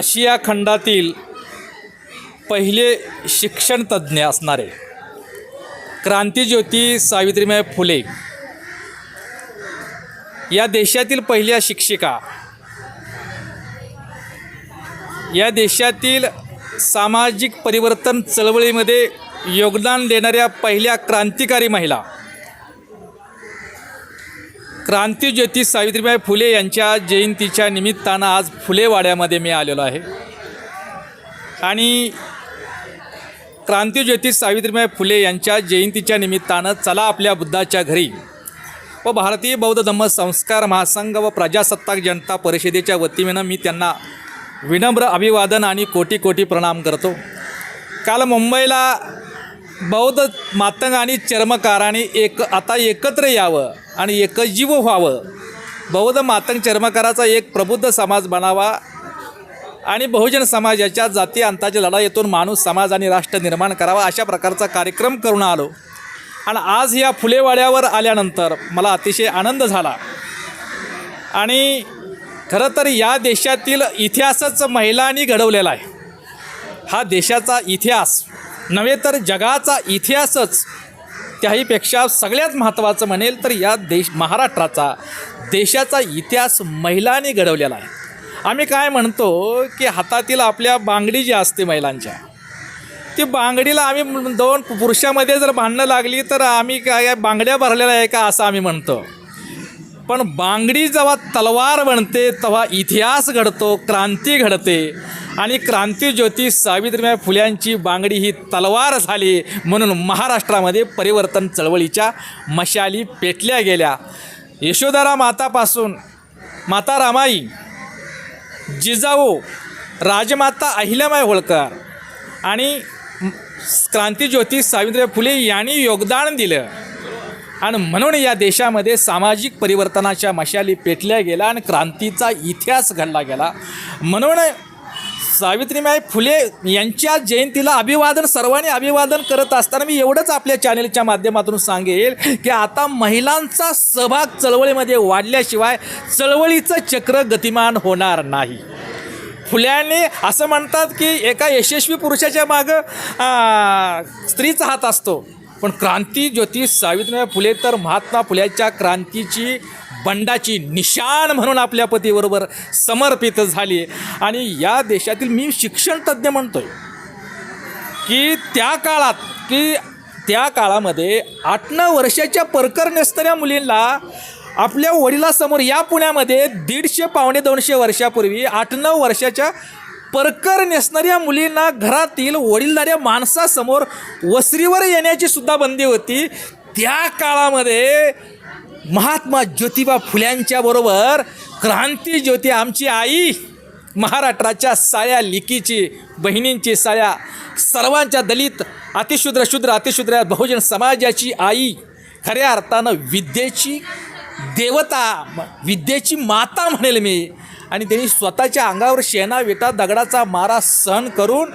आशिया खंडातील पहिले शिक्षणतज्ज्ञ असणारे क्रांतीज्योती सावित्रीबाई फुले या देशातील पहिल्या शिक्षिका या देशातील सामाजिक परिवर्तन चळवळीमध्ये योगदान देणाऱ्या पहिल्या क्रांतिकारी महिला क्रांतिज्योती सावित्रीबाई फुले यांच्या जयंतीच्या निमित्तानं आज फुलेवाड्यामध्ये मी आलेलो आहे. आणि क्रांतिज्योती सावित्रीबाई फुले यांच्या जयंतीच्या निमित्तानं चला आपल्या बुद्धाच्या घरी व भारतीय बौद्ध धम्म संस्कार महासंघ व प्रजासत्ताक जनता परिषदेच्या वतीनं मी त्यांना विनम्र अभिवादन आणि कोटी कोटी प्रणाम करतो. काल मुंबईला बौद्ध मातंग आणि चर्मकाराने एक आता एकत्र यावं आणि एकजीव व्हावं. बौद्ध मातंग चर्मकाराचा एक प्रबुद्ध समाज बनावा आणि बहुजन समाजाच्या जाती अंताच्या लढाईतून माणूस समाज आणि राष्ट्र निर्माण करावा अशा प्रकारचा कार्यक्रम करून आलो. आणि आज या फुलेवाड्यावर आल्यानंतर मला अतिशय आनंद झाला. आणि खरं तर या देशातील इतिहासच महिलांनी घडवलेला आहे. हा देशाचा इतिहास नव्हे तर जगाचा इतिहासच त्याहीपेक्षा सगळ्यात महत्त्वाचं म्हणेल तर या देश महाराष्ट्राचा देशाचा इतिहास महिलांनी घडवलेला आहे. आम्ही काय म्हणतो की हातातील आपल्या बांगडी जी असते महिलांच्या ती बांगडीला आम्ही दोन पुरुषामध्ये जर भांडणं लागली तर आम्ही काय बांगड्या भरलेल्या आहे का असं आम्ही म्हणतो. पण बांगडी जेव्हा तलवार बनते तेव्हा इतिहास घडतो क्रांती घडते. आणि क्रांतीज्योती सावित्रीबाई फुल्यांची बांगडी ही तलवार झाली म्हणून महाराष्ट्रामध्ये परिवर्तन चळवळीच्या मशाली पेटल्या गेल्या. यशोधरा मातापासून माता रामाई जिजाऊ राजमाता अहिल्यामाई होळकर आणि क्रांतीज्योती सावित्रीबाई फुले यांनी योगदान दिलं. आणि म्हणून या देशामध्ये सामाजिक परिवर्तनाच्या मशाली पेटल्या गेल्या आणि क्रांतीचा इतिहास घडला गेला. म्हणून सावित्रीबाई फुले यांच्या जयंतीला अभिवादन सर्वांनी अभिवादन करत असताना मी एवढंच आपल्या चॅनेलच्या माध्यमातून सांगेल की आता महिलांचा सहभाग चळवळीमध्ये वाढल्याशिवाय चळवळीचं चक्र गतिमान होणार नाही. फुल्याने असं म्हणतात की एका यशस्वी पुरुषाच्या मागं स्त्रीचा हात असतो. पण क्रांती ज्योती सावित्रीबाई फुले तर महात्मा फुल्याच्या क्रांतीची बंडाची निशाण म्हणून आपल्या पतीबरोबर समर्पित झाली. आणि या देशातील मी शिक्षणतज्ज्ञ म्हणतोय की त्या काळात की त्या काळामध्ये आठ नऊ वर्षाच्या परकर नसणाऱ्या मुलींना आपल्या वडिलासमोर या पुण्यामध्ये दीडशे पावणे दोनशे वर्षापूर्वी आठ नऊ वर्षाच्या परकर नेसणाऱ्या मुलींना घरातील वडीलधाऱ्या माणसासमोर वसरीवर येण्याची सुद्धा बंदी होती. त्या काळामध्ये महात्मा ज्योतिबा फुल्यांच्या बरोबर क्रांती ज्योती आमची आई महाराष्ट्राच्या साळ्या लिकीची बहिणींची साळ्या सर्वांच्या दलित अतिशूद्र शूद्र अतिशूद्र बहुजन समाजाची आई खऱ्या अर्थानं विद्येची देवता विद्येची माता म्हणेल मी. आणि त्यांनी स्वतःच्या अंगावर शेणा विटा दगडाचा मारा सहन करून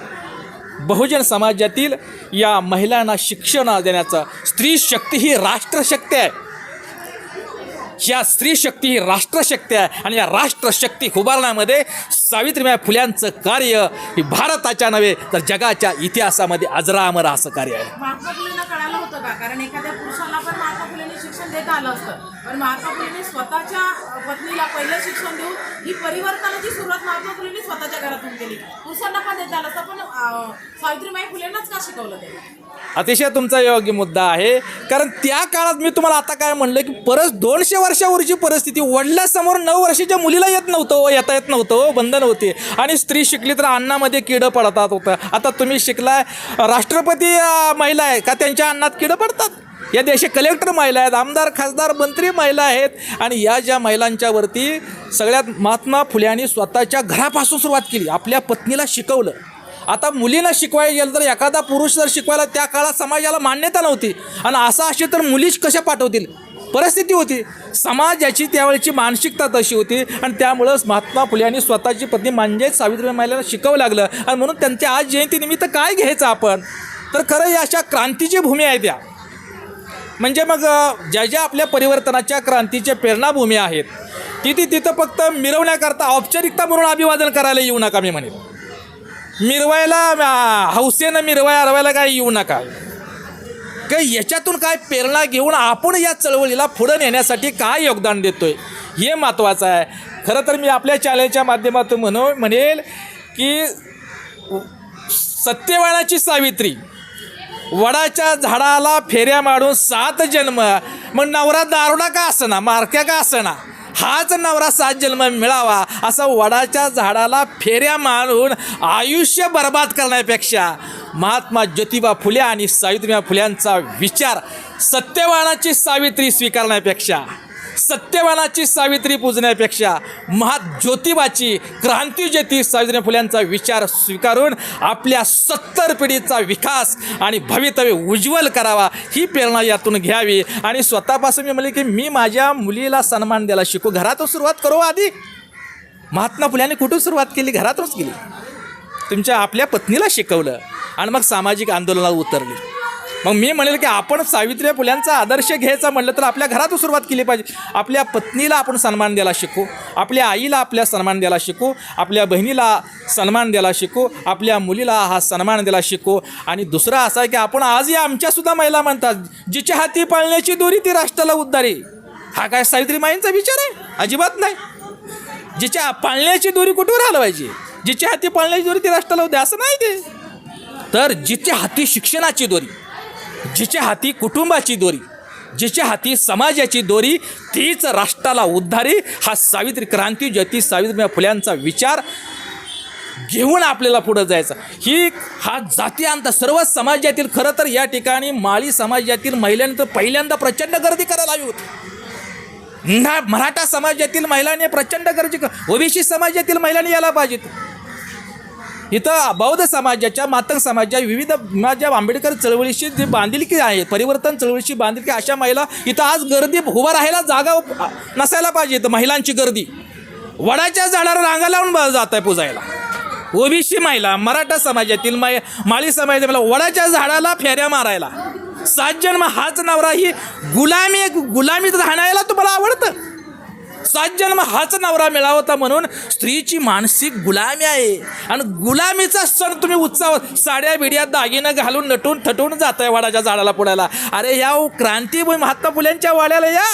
बहुजन समाजातील या महिलांना शिक्षण देण्याचं. स्त्री शक्ती ही राष्ट्रशक्ती आहे. या स्त्री शक्ती ही राष्ट्रशक्ती आहे. आणि या राष्ट्रशक्ती उभारण्यामध्ये सावित्रीबाई फुल्यांचं कार्य ही भारताच्या नव्हे तर जगाच्या इतिहासामध्ये अजरामर असं कार्य आहे. शिक्षण देता आलं असतं. पण महात्मा फुलेंनी स्वतःच्या पत्नीला पहिलं शिक्षण देऊन ही परिवर्तनाची सुरुवात महात्मा फुलेंनी स्वतःच्या घरातून केली. पुरुषांना पण देता आलं असतं? पण सावित्रीबाई फुलेंनाच का शिकवलं ते? अतिशय तुमचा योग्य मुद्दा आहे. कारण त्या काळात मी तुम्हाला आता काय म्हणलं की परत दोनशे वर्षावरची परिस्थिती वडिलांसमोर नऊ वर्षाच्या मुलीला येत नव्हतं हो, येता येत नव्हतं हो, बंधन होते. आणि स्त्री शिकली तर अन्नामध्ये किडं पडतात होतं. आता तुम्ही शिकलाय राष्ट्रपती महिला आहे का त्यांच्या अन्नात किडं पडतात? या देशात कलेक्टर महिला आहेत आमदार खासदार मंत्री महिला आहेत. आणि या ज्या महिलांच्यावरती सगळ्यात महात्मा फुल्यांनी स्वतःच्या घरापासून सुरुवात केली आपल्या पत्नीला शिकवलं. आता मुलींना शिकवायला गेलं तर एखादा पुरुष जर शिकवायला त्या काळात समाजाला मान्यता नव्हती आणि असं असे तर मुलीच कशा पाठवतील? परिस्थिती होती. समाजाची त्यावेळची मानसिकता तशी होती आणि त्यामुळंच महात्मा फुले यांनी स्वतःची पत्नी म्हणजेच सावित्रीबाई महिलांना शिकावं लागलं. आणि म्हणून त्यांच्या आज जयंतीनिमित्त काय घ्यायचं आपण? तर खरं या अशा क्रांतीची भूमी आहे त्या. म्हणजे मग ज्या ज्या आपल्या परिवर्तनाच्या क्रांतीच्या प्रेरणाभूमी आहेत तिथे तिथं फक्त मिरवण्याकरता औपचारिकता म्हणून अभिवादन करायला येऊ नका मी म्हणेन. मिरवायला हौसेनं मिरवाय अरवायला काय येऊ नका. का याच्यातून काय प्रेरणा घेऊन आपण या चळवळीला पुढं नेण्यासाठी काय योगदान देतोय हे महत्त्वाचं आहे. खरं तर मी आपल्या चॅनलच्या माध्यमातून म्हणू म्हणेल की सत्यवानाची सावित्री वडाच्या झाडाला फेऱ्या मारून सात जन्म. मग नवरा दारुडा का असना? मारक्या का असना? हाच नवरा सात जन्म मिळावा. असं वडाच्या झाडाला फेऱ्या मारून आयुष्य बर्बाद करण्यापेक्षा महात्मा ज्योतिबा फुले आणि सावित्रीबा फुल्यांचा विचार सत्यवानाची सावित्री स्वीकारण्यापेक्षा सत्यवानाची सावित्री पूजण्यापेक्षा महा ज्योतिबाची क्रांतीज्योती सावित्री फुल्यांचा विचार स्वीकारून आपल्या सत्तर पिढीचा विकास आणि भवितव्य उज्ज्वल करावा ही प्रेरणा यातून घ्यावी. आणि स्वतःपासून मी म्हणले की मी माझ्या मुलीला सन्मान द्यायला शिकू. घरातून सुरुवात करू आधी. महात्मा फुल्यांनी कुठून सुरुवात केली? घरातूनच केली. तुमच्या आपल्या पत्नीला शिकवलं आणि मग सामाजिक आंदोलनाला उतरली. मग मी म्हणेल की आपण सावित्री फुल्यांचा आदर्श घ्यायचा म्हटलं तर आपल्या घरातून सुरुवात केली पाहिजे. आपल्या पत्नीला आपण सन्मान द्यायला शिकू आपल्या आईला आपल्या सन्मान द्यायला शिकू आपल्या बहिणीला सन्मान द्यायला शिकू आपल्या मुलीला हा सन्मान द्यायला शिकू. आणि दुसरा असा आहे की आपण आजही आमच्यासुद्धा महिला म्हणतात जिच्या हाती पाळण्याची दोरी ती राष्ट्राला उद्धारी. हा काय सावित्री माईंचा विचार आहे? अजिबात नाही. जिच्या पाळण्याची दोरी कुठवर हलवायची? जिच्या हाती पाळण्याची दोरी ती राष्ट्राला उद्या असं नाही ते. तर जिच्या हाती शिक्षणाची दोरी जिच्या हाती कुटुंबाची दोरी जिच्या हाती समाजाची दोरी तीच राष्ट्राला उद्धारी हा सावित्री क्रांती ज्योती सावित्रीबाई फुल्यांचा विचार घेऊन आपल्याला पुढं जायचं. ही हा जाती अंत सर्व समाजातील खरं तर या ठिकाणी माळी समाजातील महिलांनी तर पहिल्यांदा प्रचंड गर्दी करायला हवी होती. ना मराठा समाजातील महिलांनी प्रचंड गर्दी ओबीसी समाजातील महिलांनी यायला पाहिजेत इथं बौद्ध समाजाच्या मातंग समाजाच्या विविध माझ्या आंबेडकर चळवळीशी जे बांधिलकी आहे परिवर्तन चळवळीशी बांधिलकी अशा महिला इथं आज गर्दी उभा राहायला जागा नसायला पाहिजे इथं महिलांची गर्दी. वडाच्या झाडाला रांगा लावून ब- जात आहे पूजायला. ओबीसी महिला मराठा समाजातील मै माळी समाजातील महिला वडाच्या झाडाला फेऱ्या मारायला. सात जन्म हाच नवरा ही गुलामी गुलामीत राहण्याला तुम्हाला आवडतं? सात जन्म हाच नवरा मिळावा होता म्हणून स्त्रीची मानसिक गुलामी आहे. आणि गुलामीचा सण तुम्ही उत्साह साड्या बिड्या दागिनं घालून नटून थटून जात आहे वाडाच्या झाडाला पुढायला. अरे या क्रांती महात्मा फुल्यांच्या वाड्याला या.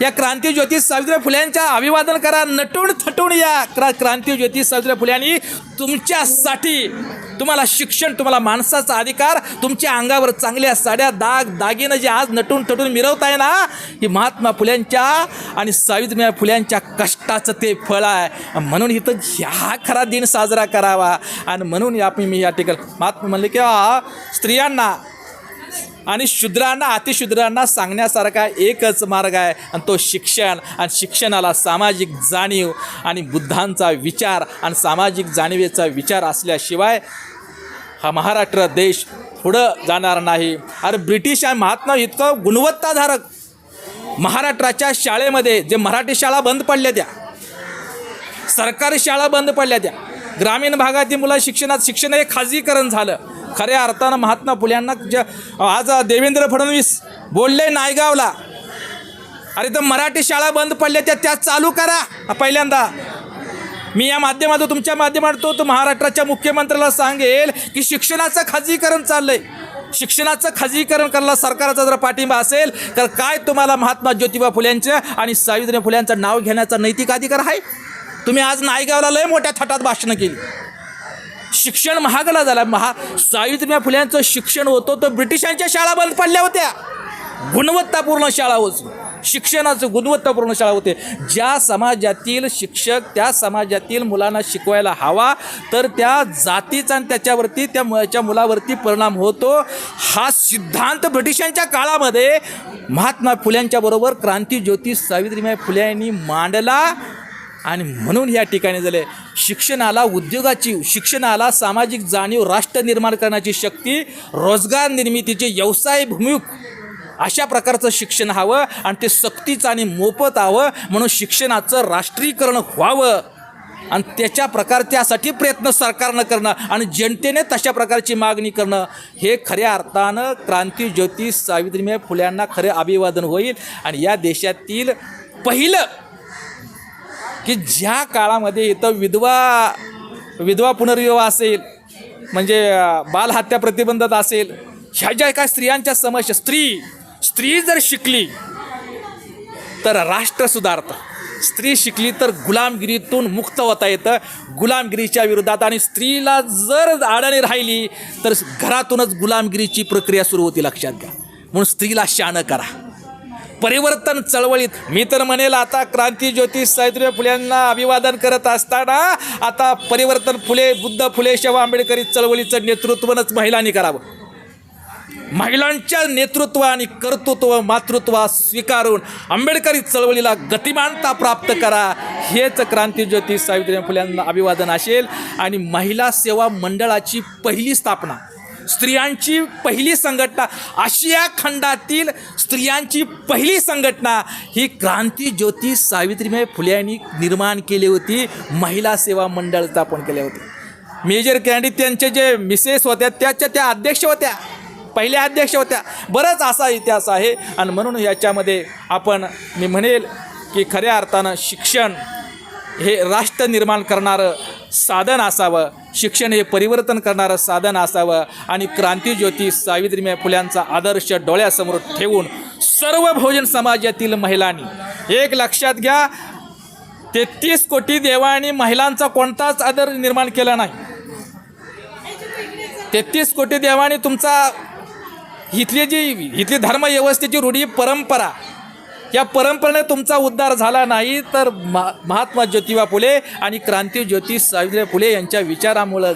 या क्रांती ज्योती सावित्रीबाई फुल्यांच्या अभिवादन करा नटून थटून या. क्रा क्रांती ज्योती सावित्रीबाई फुल्यांनी तुमच्यासाठी तुम्हाला शिक्षण तुम्हाला माणसाचा अधिकार तुमच्या अंगावर चांगल्या साड्या दाग दागिनं जे आज नटून थटून मिरवताय ना ही महात्मा फुल्यांच्या आणि सावित्रीबाई फुल्यांच्या कष्टाचं ते फळ आहे. म्हणून इथं ह्या खरा दिन साजरा करावा. आणि म्हणून या मी या ठिकाणी महात्मा म्हणले की स्त्रियांना आणि शूद्रांना अतिशूद्रांना सांगण्यासारखा एकच मार्ग आहे आणि तो शिक्षण. आणि शिक्षणाला सामाजिक जाणीव आणि बुद्धांचा विचार आणि सामाजिक जाणीवेचा विचार असल्याशिवाय हा महाराष्ट्र देश पुढं जाणार नाही. अरे ब्रिटिश आणि महात्मा इतकं गुणवत्ताधारक महाराष्ट्राच्या शाळेमध्ये जे मराठी शाळा बंद पडल्या त्या सरकारी शाळा बंद पडल्या त्या ग्रामीण भागातील मुलं शिक्षणात शिक्षण हे खाजगीकरण झालं. खऱ्या अर्थानं महात्मा फुल्यांना जे आज देवेंद्र फडणवीस बोलले नायगावला अरे तर मराठी शाळा बंद पडल्या त्या त्या चालू करा. पहिल्यांदा मी या माध्यमातून तुमच्या माध्यमातून तो महाराष्ट्राच्या मुख्यमंत्र्याला सांगेल की शिक्षणाचं खाजगीकरण चाललंय. शिक्षणाचं खाजगीकरण करायला सरकारचा जर पाठिंबा असेल तर काय तुम्हाला महात्मा ज्योतिबा फुल्यांचं आणि सावित्री फुल्यांचं नाव घेण्याचा नैतिक अधिकार आहे? तुम्ही आज नायगावला लय मोठ्या थाटात भाषणं केली. शिक्षण महागला झाला. महा सावित्रीबाई फुल्यांचं शिक्षण होतं तर ब्रिटिशांच्या शाळा बंद पडल्या होत्या. गुणवत्तापूर्ण शाळा होती. शिक्षणाचं गुणवत्तापूर्ण शाळा होते. ज्या समाजातील शिक्षक त्या समाजातील मुलांना शिकवायला हवा तर त्या जातीचा आणि त्याच्यावरती त्या मुलाच्या मुलावरती परिणाम होतो. हा सिद्धांत ब्रिटिशांच्या काळामध्ये महात्मा फुल्यांच्या बरोबर क्रांती ज्योती सावित्रीबाई फुले यांनी मांडला आणि म्हणून या ठिकाणी झाले. शिक्षणाला उद्योगाची शिक्षणाला सामाजिक जाणीव राष्ट्र निर्माण करण्याची शक्ती रोजगार निर्मितीचे व्यवसाय भूमिक अशा प्रकारचं शिक्षण हवं आणि ते सक्तीचं आणि मोफत हवं म्हणून शिक्षणाचं राष्ट्रीयकरण व्हावं. आणि त्याच्या प्रकार त्यासाठी प्रयत्न सरकारनं करणं आणि जनतेने तशा प्रकारची मागणी करणं. हे खऱ्या अर्थानं क्रांती ज्योती सावित्रीबाई फुल्यांना खरे अभिवादन होईल. आणि या देशातील पहिलं की ज्या काळामध्ये इथं विधवा विधवा पुनर्विवाह असेल म्हणजे बालहत्या प्रतिबंधात असेल ह्या ज्या काय स्त्रियांच्या समस्या स्त्री स्त्री जर शिकली तर राष्ट्र सुधारतं. स्त्री शिकली तर गुलामगिरीतून मुक्त होता येतं. गुलामगिरीच्या विरोधात आणि स्त्रीला जर अडाणी राहिली तर घरातूनच गुलामगिरीची प्रक्रिया सुरू होती लक्षात घ्या. म्हणून स्त्रीला शानं करा. परिवर्तन चळवळीत मी तर म्हणेल आता क्रांती ज्योतिष सावित्रीबाई फुल्यांना अभिवादन करत असताना आता परिवर्तन फुले बुद्ध फुले शेवा आंबेडकरी चळवळीचं नेतृत्वनच महिलांनी करावं. महिलांच्या नेतृत्व आणि कर्तृत्व मातृत्व स्वीकारून आंबेडकरी चळवळीला गतिमानता प्राप्त करा. हेच क्रांतीज्योती सावित्रीबाई फुल्यांना अभिवादन असेल. आणि महिला सेवा मंडळाची पहिली स्थापना स्त्रियांची पहिली संघटना आशिया खंडातील स्त्रियांची पहिली संघटना ही क्रांतीज्योती सावित्रीबाई फुले यांनी निर्माण केली होती. महिला सेवा मंडळ स्थापन केले होते. मेजर कॅन्डी त्यांचे जे मिसेस होत्या त्याच्या त्या अध्यक्ष होत्या. पहिल्या अध्यक्ष होत्या. बरंच असा इतिहास आहे. आणि म्हणून याच्यामध्ये आपण मी म्हणेल की खऱ्या अर्थानं शिक्षण हे राष्ट्र निर्माण करणारं साधन असावं. शिक्षण हे परिवर्तन करणारं साधन असावं. आणि क्रांतीज्योती सावित्रीबाई फुल्यांचा आदर्श डोळ्यासमोर ठेवून सर्व बहुजन समाजातील महिलांनी एक लक्षात घ्या तेहतीस कोटी देवाने महिलांचा कोणताच आदर निर्माण केला नाही. तेहतीस कोटी देवाने तुमचा इथली जी इथली धर्मव्यवस्थेची रूढी परंपरा या परंपरेने तुमचा उद्धार झाला नाही तर मा महात्मा ज्योतिबा फुले आणि क्रांती ज्योती सावित्रीबाई फुले यांच्या विचारामुळं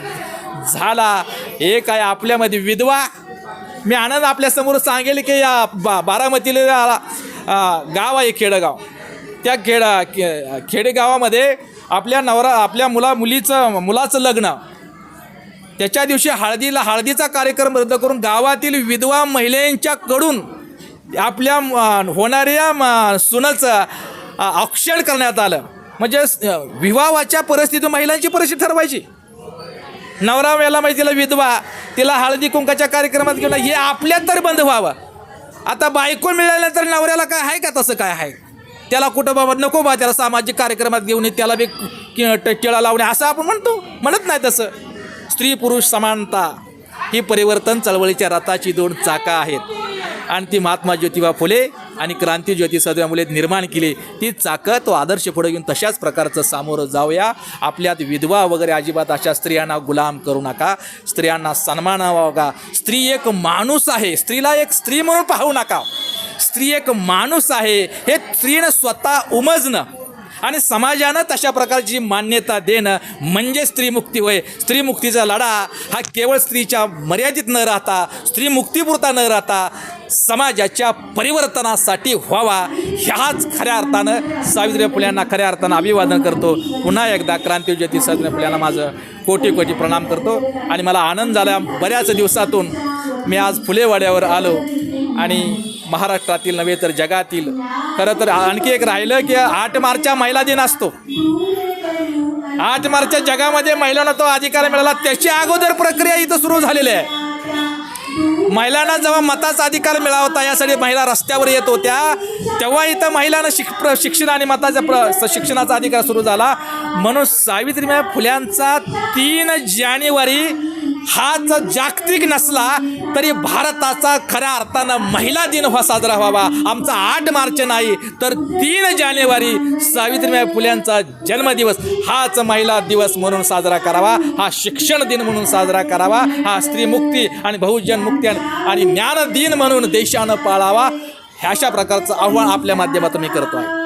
झाला. एक आहे आपल्यामध्ये विधवा? मी आनंद आपल्यासमोर सांगेल की या बा बारामतीला गाव आहे खेडगाव. त्या खेडा खे खेडेगावामध्ये आपल्या नवरा आपल्या मुला मुलीचं मुलाचं लग्न त्याच्या दिवशी हळदीला हळदीचा कार्यक्रम रद्द करून गावातील विधवा महिलांच्याकडून आपल्या होणाऱ्या सुनाचं औक्षण करण्यात आलं. म्हणजे विवाहाच्या परिस्थितीत महिलांची परिस्थिती ठरवायची. नवरा वेळेला माहिती म्हणजे तिला विधवा तिला हळदी कुंकाच्या कार्यक्रमात घेऊन हे आपल्यात तरी बंद व्हावं. आता बायको मिळाल्यानंतर नवऱ्याला काय आहे का तसं काय आहे? त्याला कुठं बाबा नको बा त्याला सामाजिक कार्यक्रमात घेऊन ये, त्याला बी कि- लावणे असं आपण म्हणतो. म्हणत नाही तसं. स्त्री पुरुष समानता ही परिवर्तन चळवळीच्या रथाची दोन चाका आहेत. आणि ती महात्मा ज्योतिबा फुले आणि क्रांती ज्योती सदव्या मुले निर्माण केली. ती चाकं तो आदर्श पुढे घेऊन तशाच प्रकारचं सामोरं जाऊया. आपल्यात विधवा वगैरे अजिबात अशा स्त्रियांना गुलाम करू नका. स्त्रियांना सन्मान का स्त्री एक माणूस आहे. स्त्रीला एक स्त्री म्हणून पाहू नका. स्त्री एक माणूस आहे. हे स्त्रीनं स्वतः उमजणं. आणि समाजानं तशा प्रकारची मान्यता देणं म्हणजे स्त्रीमुक्ती होय. स्त्रीमुक्तीचा लढा हा केवळ स्त्रीच्या मर्यादित न राहता स्त्रीमुक्तीपुरता न राहता समाजाच्या परिवर्तनासाठी व्हावा ह्याच खऱ्या अर्थानं सावित्रीबाई फुल्यांना खऱ्या अर्थानं अभिवादन करतो. पुन्हा एकदा क्रांतीज्योती सावित्रीबाई फुल्यांना माझं कोटी कोटी प्रणाम करतो. आणि मला आनंद झाला बऱ्याच दिवसातून मी आज फुलेवाड्यावर आलो आणि महाराष्ट्रातील नव्हे तर जगातील. खरं तर आणखी एक राहिलं की आठ मार्चचा महिला दिन असतो. आठ मार्चच्या जगामध्ये महिलांना तो अधिकार मिळाला. त्याची अगोदर प्रक्रिया इथं सुरू झालेली आहे. महिलांना जेव्हा मताचा अधिकार मिळावा होता यासाठी महिला रस्त्यावर येत होत्या. तेव्हा इथं महिलांना शिक प्र शिक्षण आणि मताचा प्र शिक्षणाचा अधिकार सुरू झाला. म्हणून सावित्रीबाई फुल्यांचा तीन जानेवारी हाच जागतिक नसला तरी भारताचा खऱ्या अर्थानं महिला दिन हा साजरा व्हावा. आमचा आठ मार्च नाही तर तीन जानेवारी सावित्रीबाई फुल्यांचा जन्मदिवस. हाच महिला दिवस म्हणून साजरा करावा. हा शिक्षण दिन म्हणून साजरा करावा. हा स्त्रीमुक्ती आणि बहुजन मुक्ती आणि- आणि ज्ञान दिन म्हणून देशानं पाळावा. ह्या अशा प्रकारचं आव्हान आपल्या माध्यमातून मी करतो आहे.